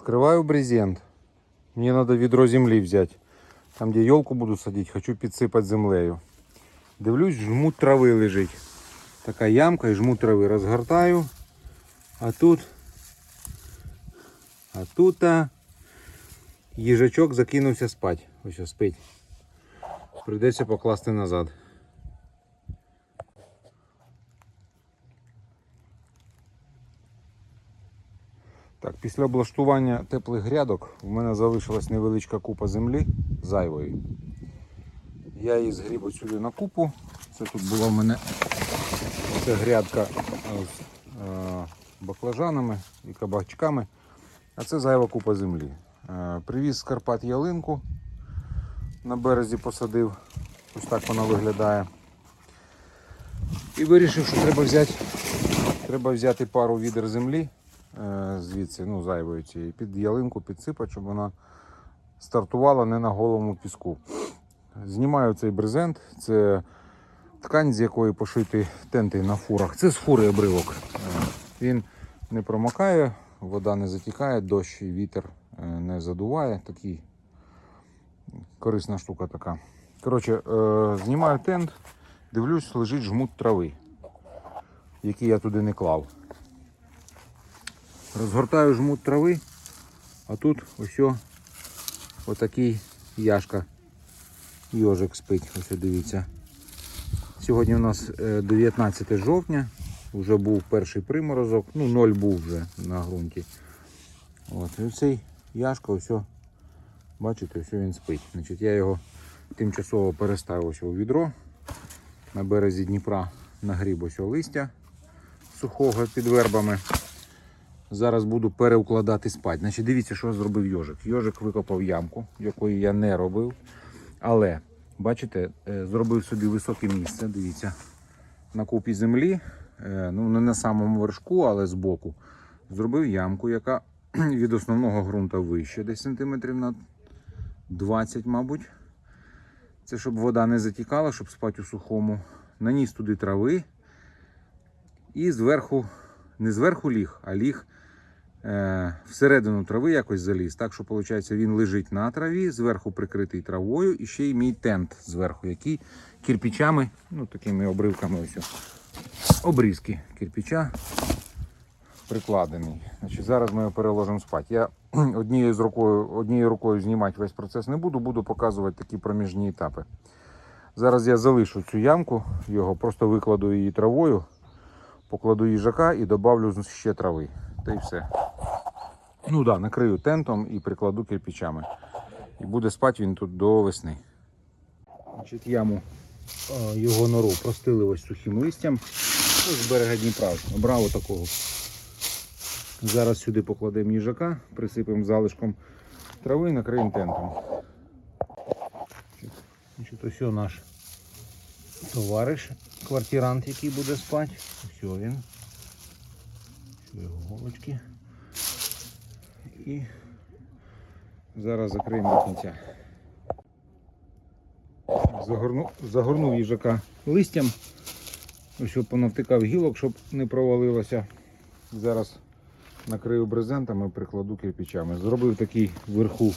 Открываю брезент. Мне надо ведро земли взять. Там, где елку буду садить, хочу підсипати землею. Дивлюсь, жмут трави лежить. Така ямка і жмут трави. Розгортаю. А тут. А тут їжачок закинувся спать. Ось спить. Прийдеться покласти назад. Так, після облаштування теплих грядок в мене залишилась невеличка купа землі зайвої. Я її згріб сюди на купу. Це тут була в мене це грядка з е, баклажанами і кабачками. А це зайва купа землі. Е, Привіз з Карпат ялинку. На березі посадив. Ось так вона виглядає. І вирішив, що треба взяти, треба взяти пару відер землі звідси, ну, зайвої цієї, під ялинку підсипати, щоб вона стартувала не на голому піску. Знімаю цей брезент, це ткань, з якої пошиті тенти на фурах. Це з фури обривок. Е, Він не промокає, вода не затікає, дощ і вітер е, не задуває. Такий корисна штука така. Коротше, е, знімаю тент, дивлюсь, лежить жмут трави, який я туди не клав. Розгортаю жмут трави, а тут ось отакий яшка. Йожик спить, ось дивіться. Сьогодні у нас е, 19 жовтня, вже був перший приморозок, ну 0 був вже на ґрунті. От, і цей яшка, ось, бачите, ось він спить. Значить, я його тимчасово переставив ось у відро на березі Дніпра нагріб ось листя сухого під вербами. Зараз буду переукладати спать. Значить, дивіться, що зробив йожик. Йожик викопав ямку, якої я не робив. Але, бачите, е, зробив собі високе місце. Дивіться, на купі землі, е, ну не на самому вершку, але збоку. Зробив ямку, яка від основного ґрунта вище, десь сантиметрів на 20, мабуть. Це щоб вода не затікала, щоб спати у сухому. Наніс туди трави. І зверху, не зверху ліг, а ліг всередину трави якось заліз. Так що, виходить, він лежить на траві, зверху прикритий травою, і ще й мій тент зверху, який кирпичами, ну такими обривками ось. Обрізки кирпича прикладений. Значить, зараз ми його переложимо спати. Я однією, з рукою, однією рукою знімати весь процес не буду, буду показувати такі проміжні етапи. Зараз я залишу цю ямку, його просто викладу її травою, покладу їжака і додавлю ще трави. Та й все. Ну да, накрию тентом і прикладу кирпичами. І буде спати він тут до весни. Значить, яму його нору простили ось сухим листям. Ось з берега Дніпра. Обрав отакого. Зараз сюди покладемо їжака, присипемо залишком трави і накриємо тентом. Значить, ось наш товариш, квартирант, який буде спати. Ось він. Ось його голочки. І зараз закриємо до кінця. Загорну, загорнув їжака листям. От понавтикав гілок, щоб не провалилося. Зараз накрию брезентами, прикладу кирпичами. Зробив такий вверху.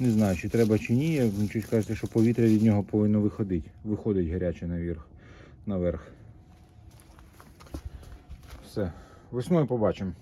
Не знаю, чи треба чи ні. Як Щось кажете, що повітря від нього повинно виходити. Виходить гаряче наверх. наверх. Все. Весною побачимо.